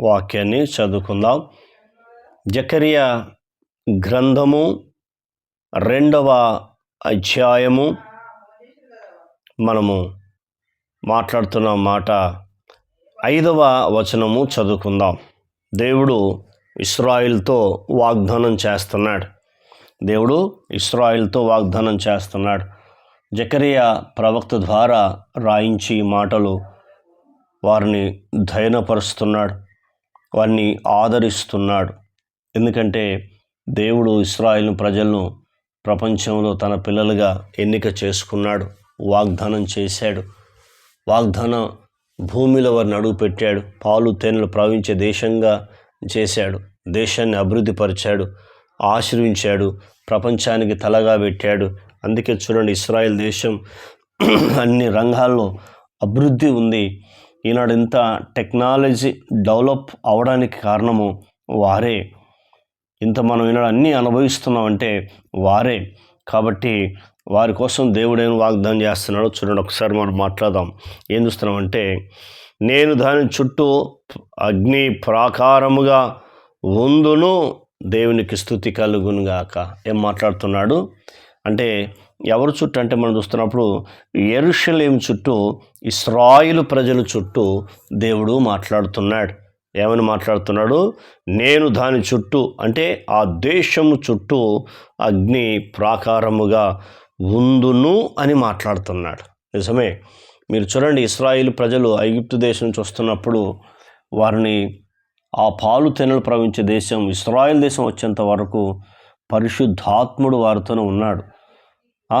వాక్యాన్ని చదువుకుందాం. జకరియ గ్రంథము రెండవ అధ్యాయము. మనము మాట్లాడుతున్న మాట ఐదవ వచనము చదువుకుందాం. దేవుడు ఇస్రాయిల్తో వాగ్దానం చేస్తున్నాడు. దేవుడు ఇస్రాయిల్తో వాగ్దానం చేస్తున్నాడు. జకరియా ప్రవక్త ద్వారా రాయించి మాటలు వారిని ధైర్యపరుస్తున్నాడు. వారిని ఆదరిస్తున్నాడు. ఎందుకంటే దేవుడు ఇస్రాయిల్ ప్రజలను ప్రపంచంలో తన పిల్లలుగా ఎన్నిక చేసుకున్నాడు. వాగ్దానం చేశాడు. వాగ్దాన భూమిలో వారిని అడుగు పెట్టాడు పాలు తేనెలు ప్రవహించే దేశంగా చేశాడు. దేశాన్ని అభివృద్ధిపరిచాడు. ఆశ్రయించాడు ప్రపంచానికి తలగా పెట్టాడు. అందుకే చూడండి ఇస్రాయెల్ దేశం అన్ని రంగాల్లో అభివృద్ధి ఉంది. ఈనాడు ఇంత టెక్నాలజీ డెవలప్ అవడానికి కారణము వారే. ఇంత మనం ఈనాడు అన్నీ అనుభవిస్తున్నామంటే వారే. కాబట్టి వారి కోసం దేవుడేం వాగ్దానం చేస్తున్నాడో చూడండి ఒకసారి మనం మాట్లాడదాం. ఏం చూస్తున్నామంటే నేను దాని చుట్టూ అగ్ని ప్రాకారముగా ఉందును దేవునికి స్థుతి కలుగునుగాక. ఏం మాట్లాడుతున్నాడు? అంటే ఎవరు చుట్టూ అంటే మనం చూస్తున్నప్పుడు ఎరుషలేం చుట్టూ ఇస్రాయిలు ప్రజల చుట్టూ దేవుడు మాట్లాడుతున్నాడు. ఏమని మాట్లాడుతున్నాడు? నేను దాని చుట్టూ అంటే ఆ దేశము చుట్టూ అగ్ని ప్రాకారముగా ఉందును అని మాట్లాడుతున్నాడు. నిజమే. మీరు చూడండి ఇస్రాయిల్ ప్రజలు ఐగిప్తు దేశం నుంచి వస్తున్నప్పుడు వారిని ఆ పాలు తెనలు ప్రవహించే దేశం ఇస్రాయిల్ దేశం వచ్చేంత వరకు పరిశుద్ధాత్ముడు వారితోనే ఉన్నాడు.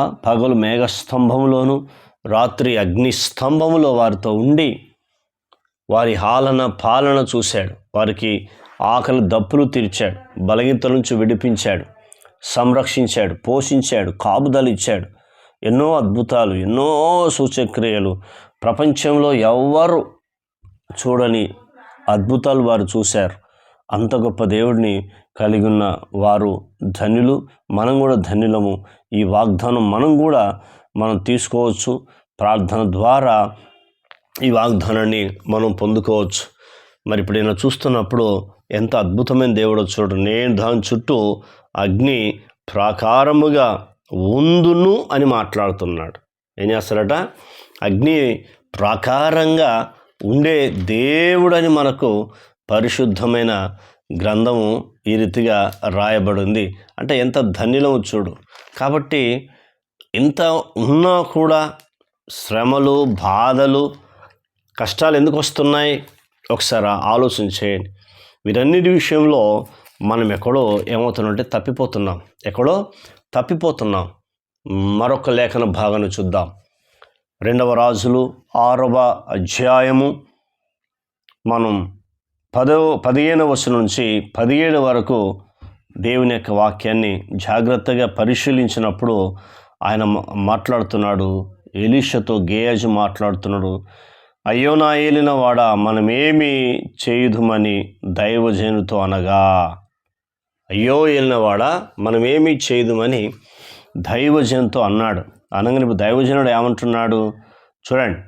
పగలు మేఘస్తంభములోను రాత్రి అగ్నిస్తంభములో వారితో ఉండి వారి హాలన పాలన చూశాడు. వారికి ఆకలి దప్పులు తీర్చాడు. బలగింతల నుంచి విడిపించాడు. సంరక్షించాడు. పోషించాడు. కాపుదలిచ్చాడు ఎన్నో అద్భుతాలు ఎన్నో సూచక్రియలు. ప్రపంచంలో ఎవ్వరు చూడని అద్భుతాలు వారు చూశారు. అంత గొప్ప దేవుడిని కలిగి ఉన్న వారు ధన్యులు. మనం కూడా ధన్యులము. ఈ వాగ్దానం మనం కూడా మనం తీసుకోవచ్చు. ప్రార్థన ద్వారా ఈ వాగ్దానాన్ని మనం పొందుకోవచ్చు. మరి ఇప్పుడు నేను చూస్తున్నప్పుడు ఎంత అద్భుతమైన దేవుడు చూడు నేను దాని చుట్టూ అగ్ని ప్రాకారముగా ఉందును అని మాట్లాడుతున్నాడు. ఏం చేస్తారట అగ్ని ప్రాకారంగా ఉండే దేవుడని మనకు పరిశుద్ధమైన గ్రంథము ఈ రీతిగా రాయబడింది. అంటే ఎంత ధన్యులము చూడు. కాబట్టి ఇంత ఉన్నా కూడా శ్రమలు బాధలు కష్టాలు ఎందుకు వస్తున్నాయి? ఒకసారి ఆలోచన చేయండి. వీరన్నిటి విషయంలో మనం ఎక్కడో ఏమవుతున్నామంటే తప్పిపోతున్నాం. ఎక్కడో తప్పిపోతున్నాం. మరొక లేఖన భాగాన్ని చూద్దాం. రెండవ రాజులు ఆరవ అధ్యాయము. మనం పదో పదిహేను వర్షం నుంచి పదిహేడు వరకు దేవుని యొక్క వాక్యాన్ని జాగ్రత్తగా పరిశీలించినప్పుడు ఆయన మాట్లాడుతున్నాడు. ఎలీషతో గేయజు మాట్లాడుతున్నాడు. అయ్యో నా ఏలిన వాడ మనమేమి చేయుదుమని దైవజనుతో అనగా. అయ్యో ఏలినవాడ మనమేమి చేయుదుమని దైవజనుతో అన్నాడు. అనగానే దైవజనుడు ఏమంటున్నాడు? చూడండి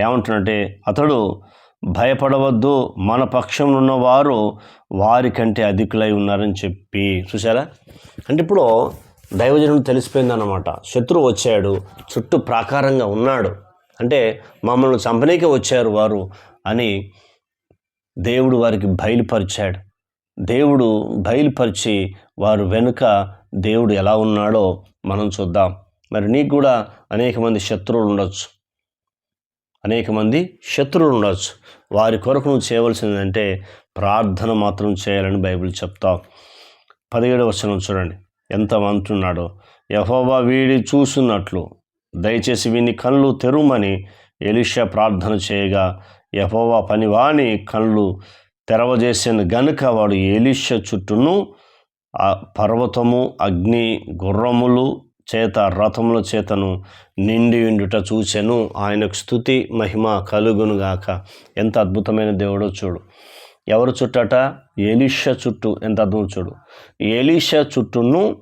ఏమంటున్నాడంటే అతడు భయపడవద్దు మన పక్షం ఉన్నవారు వారికంటే అధికులై ఉన్నారని చెప్పి చూసారా అంటే ఇప్పుడు దైవజనం తెలిసిపోయిందన్నమాట. శత్రువు వచ్చాడు చుట్టూ ప్రాకారంగా ఉన్నాడు. అంటే మమ్మల్ని చంపనీకే వచ్చారు వారు అని దేవుడు వారికి బయలుపరిచాడు. దేవుడు బయలుపరిచి వారు వెనుక దేవుడు ఎలా ఉన్నాడో మనం చూద్దాం. మరి నీకు కూడా అనేక మంది శత్రువులు ఉండొచ్చు. అనేక మంది శత్రువులు ఉండొచ్చు. వారి కొరకు నువ్వు చేయవలసిందంటే ప్రార్థన మాత్రం చేయాలని బైబిల్ చెప్తా. పదిహేడవ వచనం చూడండి. ఎంత అంటున్నాడో యహోవా వీడి చూస్తున్నట్లు దయచేసి వీని కళ్ళు తెరుమని ఎలిషా ప్రార్థన చేయగా యహోవా పనివాని కళ్ళు తెరవజేసిన గనుక వాడు ఎలిష చుట్టూను పర్వతము అగ్ని గుర్రములు చేత రథముల చేతను నిండి ఉండుట చూచెను. ఆయనకు స్థుతి మహిమ కలుగునుగాక ఎంత అద్భుతమైన దేవుడో చూడు. ఎవరు చుట్టట? ఎలిష చుట్టూ. ఎంత అద్భుతం చూడు. ఎలిష చుట్టూను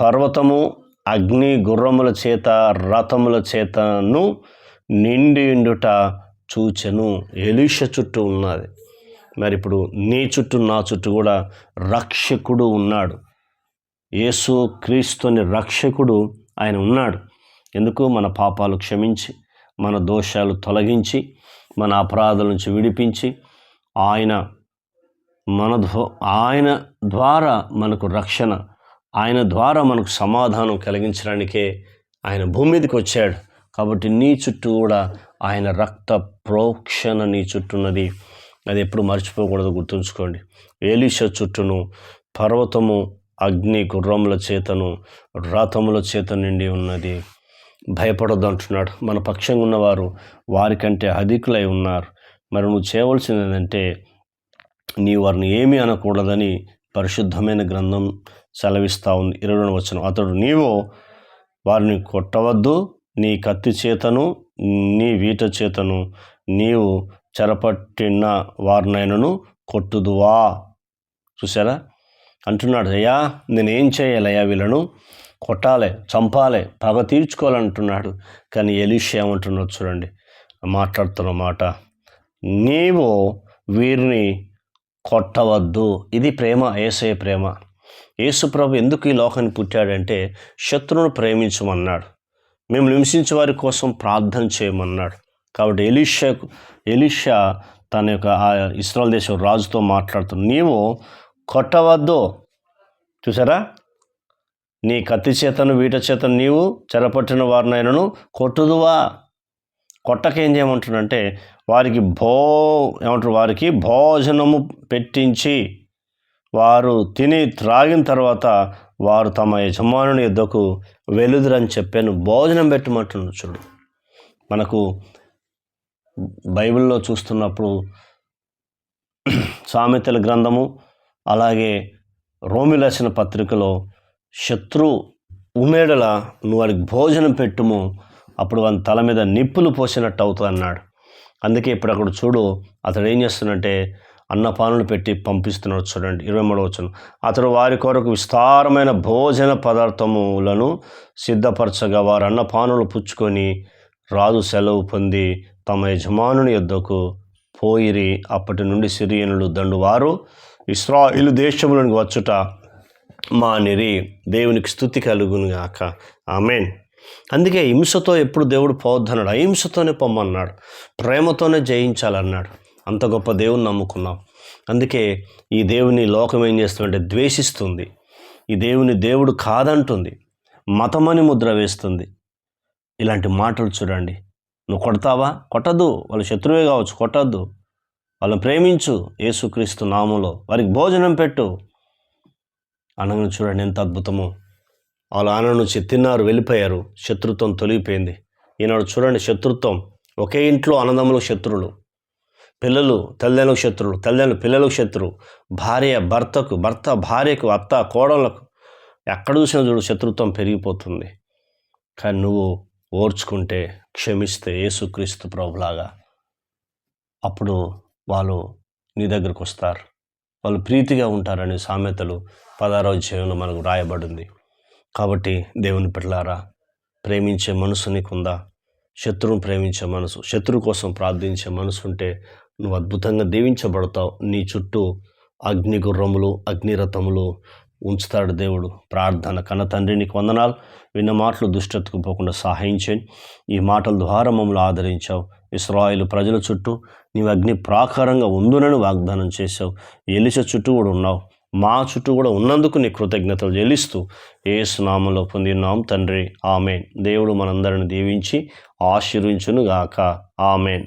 పర్వతము అగ్ని గుర్రముల చేత రథముల చేతను నిండి ఉండుట చూచెను. ఎలీషా చుట్టూ ఉన్నది. మరి ఇప్పుడు నీ చుట్టూ నా చుట్టూ కూడా రక్షకుడు ఉన్నాడు. యేసు క్రీస్తుని రక్షకుడు ఆయన ఉన్నాడు. ఎందుకు? మన పాపాలు క్షమించి మన దోషాలు తొలగించి మన అపరాధాల నుంచి విడిపించి ఆయన మన ఆయన ద్వారా మనకు రక్షణ ఆయన ద్వారా మనకు సమాధానం కలిగించడానికే ఆయన భూమి మీదకి వచ్చాడు. కాబట్టి నీ చుట్టూ కూడా ఆయన రక్త ప్రోక్షణ నీ చుట్టూన్నది అది ఎప్పుడు మర్చిపోకూడదు గుర్తుంచుకోండి. ఏలిష చుట్టూను పర్వతము అగ్ని గుర్రముల చేతను రథముల చేత నిండి ఉన్నది. భయపడొద్దు అంటున్నాడు. మన పక్షంగా ఉన్నవారు వారికంటే అధికులై ఉన్నారు. మరి నువ్వు చేయవలసింది ఏంటంటే నీ వారిని ఏమీ అనకూడదని పరిశుద్ధమైన గ్రంథం సెలవిస్తూ ఉంది. ఇరవై రెండు వచ్చిన అతడు నీవు వారిని కొట్టవద్దు. నీ కత్తి చేతను నీ వీట చేతను నీవు చెరపట్టిన వారినైనను కొట్టుదువా. చూసారా అంటున్నాడు అయ్యా నేనేం చేయాలయ్యా వీళ్ళను? కొట్టాలి చంపాలి పగ తీర్చుకోవాలంటున్నాడు. కానీ ఎలిషా ఏమంటున్నాడు చూడండి మాట్లాడుతున్న మాట. నీవు వీరిని కొట్టవద్దు. ఇది ప్రేమ ఏసయ ప్రేమ. యేసుప్రభు ఎందుకు ఈ లోకాన్ని పుట్టాడంటే శత్రువును ప్రేమించమన్నాడు. మేము హింసించే వారి కోసం ప్రార్థన చేయమన్నాడు. కాబట్టి ఎలిషా ఎలిషా తన యొక్క ఆ ఇస్రాయల్ దేశం రాజుతో మాట్లాడుతున్నాడు. నీవు కొట్టవద్దు. చూసారా నీ కత్తి చేతను వీట చేతను నీవు చెరపట్టిన వారినైనను కొట్టుదువా? కొట్టక ఏం చేయమంటున్నంటే వారికి భో ఏమంటారు? వారికి భోజనము పెట్టించి వారు తిని త్రాగిన తర్వాత వారు తమ యజమానుని యుద్ధకు వెలుదురని చెప్పాను. భోజనం పెట్టమంటున్నాడు చూడు. మనకు బైబిల్లో చూస్తున్నప్పుడు సామెతల గ్రంథము అలాగే రోమి రాసిన పత్రికలో శత్రు ఉమేడల నువ్వు వాడికి భోజనం పెట్టుము అప్పుడు వాని తల మీద నిప్పులు పోసినట్టు అవుతుంది అన్నాడు అందుకే ఇప్పుడు అక్కడ చూడు అతడు ఏం చేస్తున్నట్టే అన్నపానులు పెట్టి పంపిస్తున్నాడు చూడండి ఇరవై మూడవ వచనం. అతడు వారి కొరకు విస్తారమైన భోజన పదార్థములను సిద్ధపరచగా వారు అన్నపానులు పుచ్చుకొని రాజు సెలవు పొంది తమ యజమానుని యొద్దకు పోయిరి. అప్పటి నుండి సిరియనులు దండువారు. ఇస్రాయిలు దేశములను వచ్చుట మానిరి. దేవునికి స్థుతి కలుగును గాక. ఆమెన్. అందుకే హింసతో ఎప్పుడు దేవుడు పోవద్దన్నాడు. అహింసతోనే పొమ్మన్నాడు. ప్రేమతోనే జయించాలన్నాడు. అంత గొప్ప దేవుని నమ్ముకున్నాం. అందుకే ఈ దేవుని లోకం ఏం చేస్తుందంటే ద్వేషిస్తుంది. ఈ దేవుని దేవుడు కాదంటుంది. మతమని ముద్ర వేస్తుంది. ఇలాంటి మాటలు చూడండి. నువ్వు కొడతావా? కొట్టద్దు. వాళ్ళు శత్రువే కావచ్చు. కొట్టద్దు. వాళ్ళని ప్రేమించు యేసుక్రీస్తు నామంలో. వారికి భోజనం పెట్టు. అనగా చూడండి ఎంత అద్భుతమో. వాళ్ళ ఆన నుంచి తిన్నారు వెళ్ళిపోయారు. శత్రుత్వం తొలగిపోయింది. ఈనాడు చూడండి శత్రుత్వం. ఒకే ఇంట్లో అన్నదమ్ములు శత్రులు. పిల్లలు తల్లిదండ్రులకు శత్రువులు తల్లిదండ్రులు పిల్లలకు శత్రువు భార్య భర్తకు భర్త భార్యకు అత్త కోడలకు ఎక్కడ చూసినా చూడు శత్రుత్వం పెరిగిపోతుంది. కానీ నువ్వు ఓర్చుకుంటే క్షమిస్తే యేసుక్రీస్తు ప్రభులాగా. అప్పుడు వాళ్ళు నీ దగ్గరకు వస్తారు. వాళ్ళు ప్రీతిగా ఉంటారని సామెతలు పదారో అధ్యాయంలో మనకు రాయబడింది. కాబట్టి దేవుని పిల్లారా ప్రేమించే మనసు నీకుందా? శత్రువును ప్రేమించే మనసు శత్రువు కోసం ప్రార్థించే మనసు ఉంటే నువ్వు అద్భుతంగా దీవించబడతావు. నీ చుట్టూ అగ్ని గుర్రములు అగ్నిరథములు ఉంచుతాడు దేవుడు. ప్రార్థన కన్న తండ్రి నీకు వందనాలు. విన్న మాటలు దుష్టతకు పోకుండా సహాయం చేయండి ఈ మాటల ద్వారా మమ్మల్ని ఆదరించావు. ఇస్రాయిల్ ప్రజల చుట్టూ నీవు అగ్ని ప్రాకారంగా ఉందునని వాగ్దానం చేశావు. ఎలిస చుట్టూ కూడా ఉన్నావు. మా చుట్టూ కూడా ఉన్నందుకు నీ కృతజ్ఞతలు చెల్లిస్తూ ఏ స్నామంలో పొందినాం తండ్రి. ఆమెన్. దేవుడు మనందరిని దీవించి ఆశీర్వించును గాక ఆమెన్.